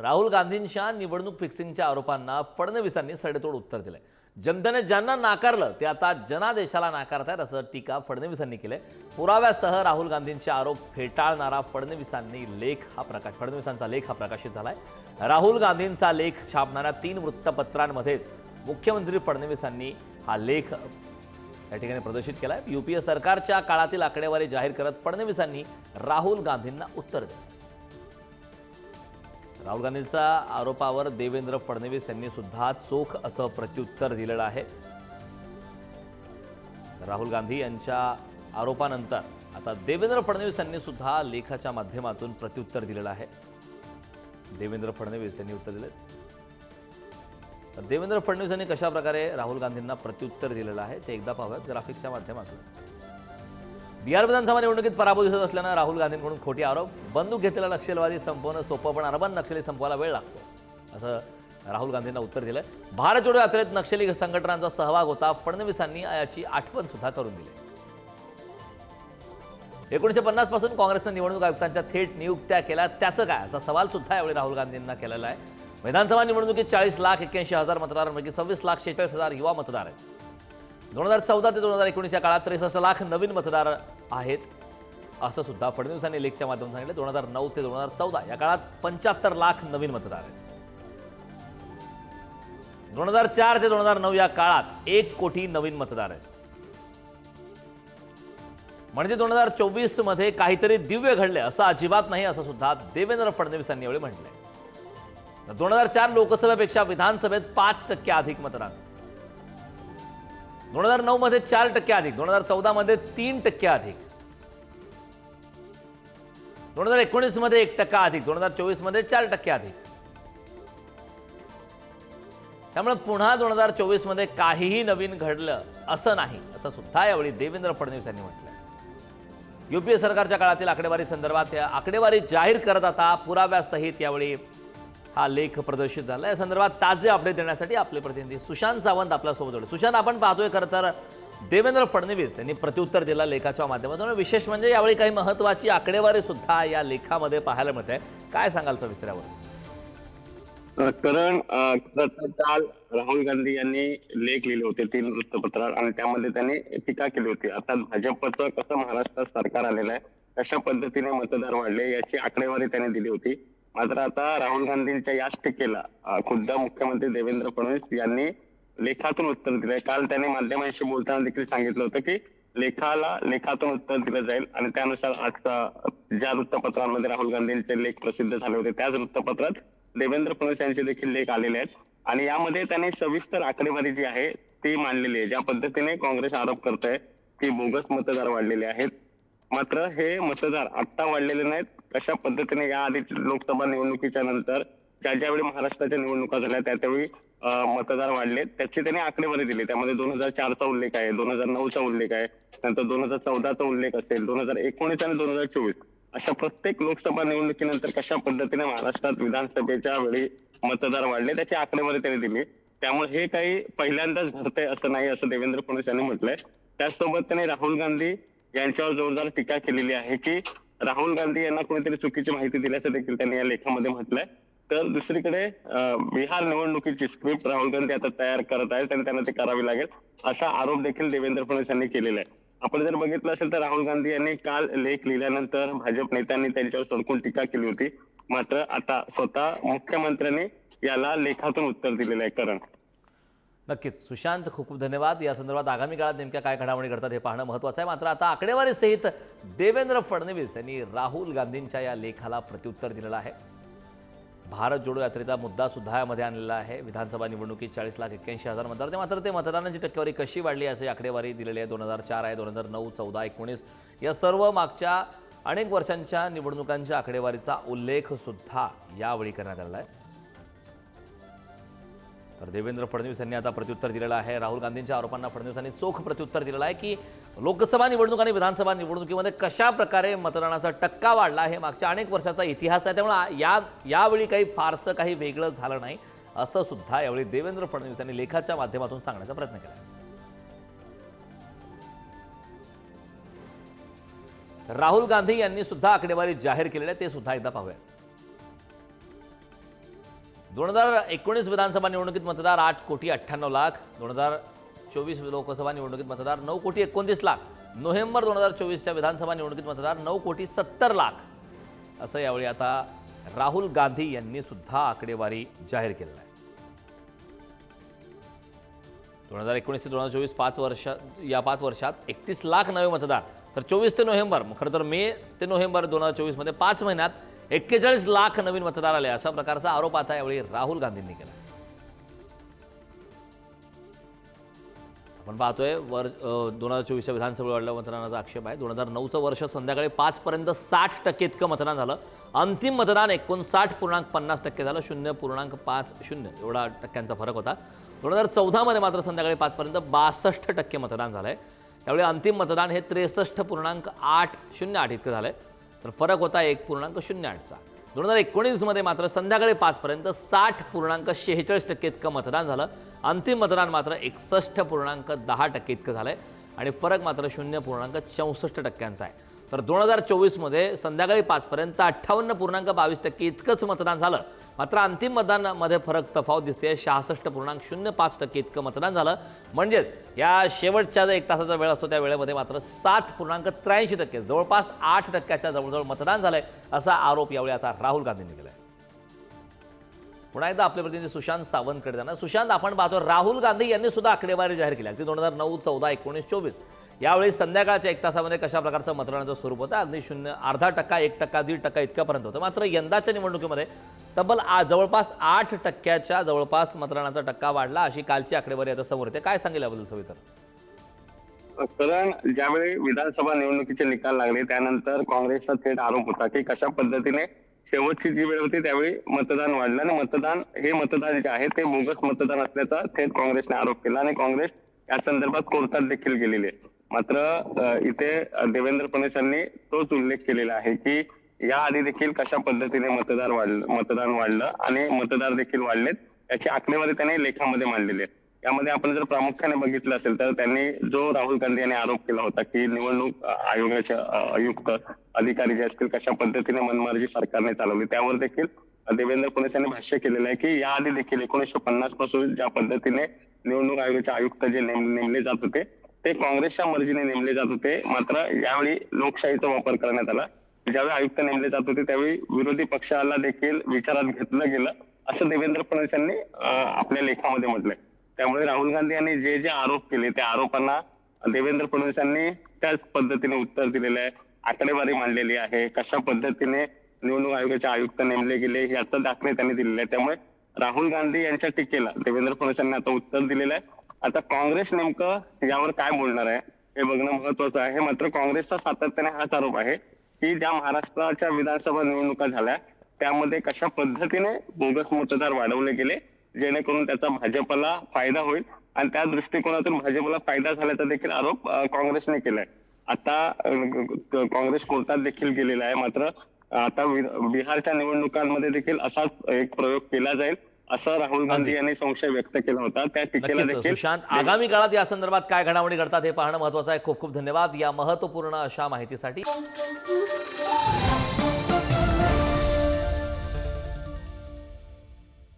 राहुल गांधींच्या निवडणूक फिक्सिंगच्या आरोपांना फडणवीसांनी सडेतोड उत्तर दिलंय. जनतेने ज्यांना नाकारलं ते आता जनादेशाला नाकारतायत असं टीका फडणवीसांनी केलंय. पुराव्यासह राहुल गांधींचे आरोप फेटाळणारा फडणवीसांनी लेख हा प्रकाश फडणवीसांचा लेख हा प्रकाशित झालाय. राहुल गांधींचा लेख छापणाऱ्या तीन वृत्तपत्रांमध्येच मुख्यमंत्री फडणवीसांनी हा लेख या ठिकाणी प्रदर्शित केलाय. युपीए सरकारच्या काळातील आकडेवारी जाहीर करत फडणवीसांनी राहुल गांधींना उत्तर दिलं राहुल गांधींच्या आरोपावर देवेंद्र फडणवीस यांनी सुद्धा चोख असं प्रत्युत्तर दिलेलं आहे. राहुल गांधी यांच्या आरोपानंतर आता देवेंद्र फडणवीस यांनी सुद्धा लेखाच्या माध्यमातून प्रत्युत्तर दिलेलं आहे. देवेंद्र फडणवीस यांनी उत्तर दिले. तर देवेंद्र फडणवीस यांनी कशाप्रकारे राहुल गांधींना प्रत्युत्तर दिलेलं आहे ते एकदा पाहूयात. ग्राफिक्सच्या माध्यमातून. बिहार विधानसभा निवडणुकीत पराभव दिसत असल्यानं राहुल गांधींकडून खोटे आरोप. बंदूक घेतलेला नक्षलवादी संपवणं सोपं पण अर्बन नक्षली संपवायला वेळ लागतो. असं राहुल गांधींना उत्तर दिलंय. भारत जोडो यात्रेत नक्षली संघटनांचा सहभाग होता. फडणवीसांनी याची आठवण सुद्धा करून दिली. एकोणीशे पन्नासपासून काँग्रेसनं निवडणूक आयुक्तांच्या थेट नियुक्त्या केल्या. त्याचं काय? असा सवाल सुद्धा यावेळी राहुल गांधींना केलेला आहे. विधानसभा निवडणुकीत चाळीस लाख एक्क्याऐंशी हजार मतदारांपैकी सव्वीस लाख शेहेचाळीस हजार युवा मतदार आहेत. दोन हजार चौदा ते दोन हजार एकोणीस या काळात त्रेसष्ट लाख नवीन मतदार आहेत असं सुद्धा फडणवीसांनी लेखच्या माध्यमातून सांगितलं. दोन हजार नऊ ते दोन हजार चौदा या काळात पंच्याहत्तर लाख नवीन मतदार आहेत. दोन हजार चार ते दोन हजार नऊ या काळात एक कोटी नवीन मतदार आहेत. म्हणजे दोन हजार चोवीसमध्ये काहीतरी दिव्य घडले असं अजिबात नाही असं सुद्धा देवेंद्र फडणवीसांनी यावेळी म्हटलंय. दोन हजार चार लोकसभेपेक्षा विधानसभेत पाच टक्के अधिक मतदान. दोन हजार नऊ मध्ये चार टक्के अधिक. दोन हजार चौदा मध्ये तीन टक्के अधिक. दोन हजार एकोणीसमध्ये एक टक्का अधिक. दोन हजार चोवीसमध्ये चार टक्के अधिक. त्यामुळे पुन्हा दोन हजार चोवीसमध्ये काहीही नवीन घडलं असं नाही असं सुद्धा यावेळी देवेंद्र फडणवीस यांनी म्हटलं युपीए सरकारच्या काळातील आकडेवारी संदर्भात आकडेवारी जाहीर करत आता पुराव्यासहित यावेळी हा लेख प्रदर्शित झाला या संदर्भात ताजे अपडेट देण्यासाठी आपले प्रतिनिधी सुशांत सावंत आपल्यासोबत जोडले. सुशांत आपण पाहतोय खरं तर देवेंद्र फडणवीस यांनी प्रत्युत्तर दिला लेखाच्या माध्यमातून. विशेष म्हणजे यावेळी काही महत्वाची आकडेवारी सुद्धा या लेखामध्ये पाहायला मिळते. काय सांगाल सविस्तरावर कारण काल राहुल गांधी यांनी लेख लिहिले होते तीन वृत्तपत्रात आणि त्यामध्ये त्यांनी टीका केली होती. आता भाजपचं कसं महाराष्ट्रात सरकार आलेलं आहे कशा पद्धतीने मतदार वाढले याची आकडेवारी त्यांनी दिली होती. मात्र आता राहुल गांधींच्या याच टीकेला खुद्द मुख्यमंत्री देवेंद्र फडणवीस यांनी लेखातून उत्तर दिलंय. काल त्यांनी माध्यमांशी बोलताना देखील सांगितलं होतं की लेखाला लेखातून उत्तर दिलं जाईल आणि त्यानुसार आजचा ज्या वृत्तपत्रांमध्ये राहुल गांधींचे लेख प्रसिद्ध झाले होते त्याच वृत्तपत्रात देवेंद्र फडणवीस यांचे देखील लेख आलेले आहेत. आणि यामध्ये त्यांनी सविस्तर आकडेवारी जी आहे ती मांडलेली आहे. ज्या पद्धतीने काँग्रेस आरोप करत आहे की बोगस मतदार वाढलेले आहेत. मात्र हे मतदार आत्ता वाढलेले नाहीत कशा पद्धतीने या आधी लोकसभा निवडणुकीच्या नंतर ज्या ज्यावेळी महाराष्ट्राच्या निवडणुका झाल्या त्या त्यावेळी मतदार वाढले. त्याची त्यांनी आकडेवारी दिली. त्यामध्ये दोन हजार चारचा उल्लेख आहे दोन हजार नऊचा उल्लेख आहे नंतर दोन हजार चौदाचा उल्लेख असेल दोन हजार एकोणीस आणि दोन हजार चोवीस. अशा प्रत्येक लोकसभा निवडणुकीनंतर कशा पद्धतीने महाराष्ट्रात विधानसभेच्या वेळी मतदार वाढले त्याची आकडेवारी त्यांनी दिली. त्यामुळे हे काही पहिल्यांदाच घडतंय असं नाही असं देवेंद्र फडणवीस यांनी म्हटलंय. त्याचसोबत त्यांनी राहुल गांधी यांच्यावर जोरदार टीका केलेली आहे की राहुल गांधी यांना कोणीतरी चुकीची माहिती दिल्याचं देखील त्यांनी या लेखामध्ये म्हटलंय. तर दुसरीकडे बिहार निवडणुकीची स्क्रिप्ट राहुल गांधी आता तयार करत आहेत आणि त्यांना ते करावी लागेल असा आरोप देखील देवेंद्र फडणवीस यांनी केलेला आहे. आपण जर बघितलं असेल तर राहुल गांधी यांनी काल लेख लिहिल्यानंतर भाजप नेत्यांनी त्यांच्यावर सडकून टीका केली होती. मात्र आता स्वतः मुख्यमंत्र्यांनी याला लेखातून उत्तर दिलेलं आहे कारण. नक्कीच. सुशांत खूप खूप धन्यवाद. या संदर्भात आगामी काळात नेमक्या काय घडामोडी घडतात हे पाहणं महत्त्वाचं आहे. मात्र आता आकडेवारीसहित देवेंद्र फडणवीस यांनी राहुल गांधींच्या या लेखाला प्रत्युत्तर दिलेलं आहे. भारत जोडो यात्रेचा मुद्दा सुद्धा यामध्ये आणलेला आहे. विधानसभा निवडणुकीत चाळीस लाख एक्क्याऐंशी हजार मतदार. ते मात्र ते मतदानाची टक्केवारी कशी वाढली याची आकडेवारी दिलेली आहे. दोन हजार चार आहे दोन हजार नऊ चौदा एकोणीस या सर्व मागच्या अनेक वर्षांच्या निवडणुकांच्या आकडेवारीचा उल्लेख सुद्धा यावेळी करण्यात आलेला आहे. तर देवेंद्र फडणवीस यांनी आता प्रत्युत्तर दिलेलं आहे. राहुल गांधींच्या आरोपांना फडणवीसांनी चोख प्रत्युत्तर दिलेलं आहे की लोकसभा निवडणूक आणि विधानसभा निवडणुकीमध्ये कशा प्रकारे मतदानाचा टक्का वाढला हे मागच्या अनेक वर्षाचा इतिहास आहे. त्यामुळे या यावेळी काही फारसं काही वेगळं झालं नाही असं सुद्धा यावेळी देवेंद्र फडणवीस यांनी लेखाच्या माध्यमातून सांगण्याचा प्रयत्न केला. राहुल गांधी यांनी सुद्धा आकडेवारी जाहीर केलेली आहे ते सुद्धा एकदा पाहूया. दोन हजार एकोणीस विधानसभा निवडणुकीत मतदार आठ कोटी अठ्ठ्याण्णव लाख दोन हजार चोवीस लोकसभा निवडणुकीत मतदार नऊ कोटी एकोणतीस लाख नोव्हेंबर दोन हजार चोवीसच्या विधानसभा निवडणुकीत मतदार नऊ कोटी सत्तर लाख. असं यावेळी आता राहुल गांधी यांनी सुद्धा आकडेवारी जाहीर केलेला आहे. दोन हजार एकोणीस ते दोन हजार चोवीस पाच वर्ष या पाच वर्षात एकतीस लाख नवे मतदार. तर चोवीस ते नोव्हेंबर खरं तर मे ते नोव्हेंबर दोन हजार चोवीसमध्ये पाच महिन्यात एक्केचाळीस लाख नवीन मतदार आले. असा प्रकारचा आरोप आता यावेळी राहुल गांधींनी केला. आपण पाहतोय वर दोन हजार चोवीसच्या विधानसभेवर वाढल्या मतदानाचा आक्षेप आहे. दोन हजार नऊचं वर्ष संध्याकाळी पाचपर्यंत साठ टक्के इतकं मतदान झालं. अंतिम मतदान एकोणसाठ पूर्णांक पन्नास टक्के झालं. शून्य पूर्णांक पाच शून्य एवढा टक्क्यांचा फरक होता. दोन हजार चौदामध्ये मात्र संध्याकाळी पाचपर्यंत बासष्ट टक्के मतदान झालं आहे त्यावेळी अंतिम मतदान हे त्रेसष्ट पूर्णांक आठ शून्य आठ इतकं झालं आहे तर फरक होता एक पूर्णांक शून्य आठचा दोन हजार एकोणीसमध्ये मात्र संध्याकाळी पाचपर्यंत साठ पूर्णांक शेहेचाळीस टक्के इतकं मतदान झालं. अंतिम मतदान मात्र एकसष्ट पूर्णांक दहा टक्के इतकं झालं आहे आणि फरक मात्र शून्य पूर्णांक चौसष्ट टक्क्यांचा आहे. तर दोन हजार चोवीसमध्ये संध्याकाळी पाचपर्यंत अठ्ठावन्न पूर्णांक बावीस टक्के इतकंच मतदान झालं. मात्र अंतिम मतदानामध्ये फरक तफावत दिसते शहासष्ट पूर्णांक शून्य पाच टक्के इतकं मतदान झालं. म्हणजेच या शेवटच्या जो एक तासाचा वेळ असतो त्या वेळेमध्ये मात्र सात पूर्णांक त्र्याऐंशी टक्के जवळपास आठ टक्क्याच्या जवळजवळ मतदान झालंय असा आरोप यावेळी आता राहुल गांधींनी केला पुन्हा एकदा आपले प्रतिनिधी सुशांत सावंतकडे जाणार. सुशांत आपण पाहतो राहुल गांधी यांनी सुद्धा आकडेवारी जाहीर केली. अगदी दोन हजार नऊ चौदा एकोणीस चोवीस. यावेळी संध्याकाळच्या एक तासामध्ये कशा प्रकारचं मतदानाचं स्वरूप होतं? अगदी शून्य अर्धा टक्का एक टक्का दीड टक्का इतक्यापर्यंत होतं. मात्र यंदाच्या निवडणुकीमध्ये तब्बल आ जवळपास आठ टक्क्याच्या जवळपास मतदानाचा टक्का वाढला अशी कालची आकडेवारी आता समोर येते. काय सांगेल याबद्दल सवितर कारण ज्यावेळी विधानसभा निवडणुकीचे निकाल लागले त्यानंतर काँग्रेसचा थेट आरोप होता की कशा पद्धतीने शेवटची जी वेळ होती त्यावेळी मतदान वाढलं आणि मतदान हे मतदान जे आहे ते बोगस मतदान असल्याचा थेट काँग्रेसने आरोप केला आणि काँग्रेस या संदर्भात कोर्टात देखील गेलेली आहे. मात्र इथे देवेंद्र फडणवीस यांनी तोच उल्लेख केलेला आहे की या आधी देखील कशा पद्धतीने मतदार वाढलं मतदान वाढलं आणि मतदार देखील वाढलेत याची आकडेवारी त्यांनी लेखामध्ये मांडलेली आहे. यामध्ये आपण जर प्रामुख्याने बघितलं असेल तर त्यांनी जो राहुल गांधी यांनी आरोप केला होता की निवडणूक आयोगाचे आयुक्त अधिकारी जे असतील कशा पद्धतीने मनमार्जी सरकारने चालवली त्यावर देखील देवेंद्र फडणवीस यांनी भाष्य केलेलं आहे की याआधी देखील एकोणीसशे पन्नासपासून ज्या पद्धतीने निवडणूक आयोगाचे आयुक्त जे नेमले जात होते ते काँग्रेसच्या मर्जीने नेमले जात होते. मात्र यावेळी लोकशाहीचा वापर करण्यात आला. ज्यावेळी आयुक्त नेमले जात होते त्यावेळी विरोधी पक्षाला देखील विचारात घेतलं गेलं असं देवेंद्र फडणवीस यांनी आपल्या लेखामध्ये म्हटलंय. त्यामुळे राहुल गांधी यांनी जे जे आरोप केले त्या आरोपांना देवेंद्र फडणवीस यांनी त्याच पद्धतीने उत्तर दिलेलं आहे. आकडेवारी मांडलेली आहे. कशा पद्धतीने निवडणूक आयोगाचे आयुक्त नेमले गेले याचा दाखले त्यांनी दिलेले आहे त्यामुळे राहुल गांधी यांच्या टीकेला देवेंद्र फडणवीस यांनी आता उत्तर दिलेलं आहे. आता काँग्रेस नेमकं यावर काय बोलणार आहे हे बघणं महत्वाचं आहे. मात्र काँग्रेसचा सातत्याने हाच आरोप आहे की ज्या महाराष्ट्राच्या विधानसभा निवडणुका झाल्या त्यामध्ये कशा पद्धतीने बोगस मतदार वाढवले गेले जेणेकरून त्याचा भाजपला फायदा होईल. आणि त्या दृष्टिकोनातून भाजपला फायदा झाल्याचा देखील आरोप काँग्रेसने केलाय. आता काँग्रेस कोर्टात देखील गेलेला आहे. मात्र आता बिहारच्या निवडणुकांमध्ये देखील असाच एक प्रयोग केला जाईल असं राहुल गांधी यांनी संशय व्यक्त केला होता. त्या टीकेला देखील सुशांत आगामी काळात या संदर्भात काय घडामोडी घडतात हे पाहणं महत्वाचं आहे. खूप खूप धन्यवाद या महत्त्वपूर्ण अशा माहितीसाठी.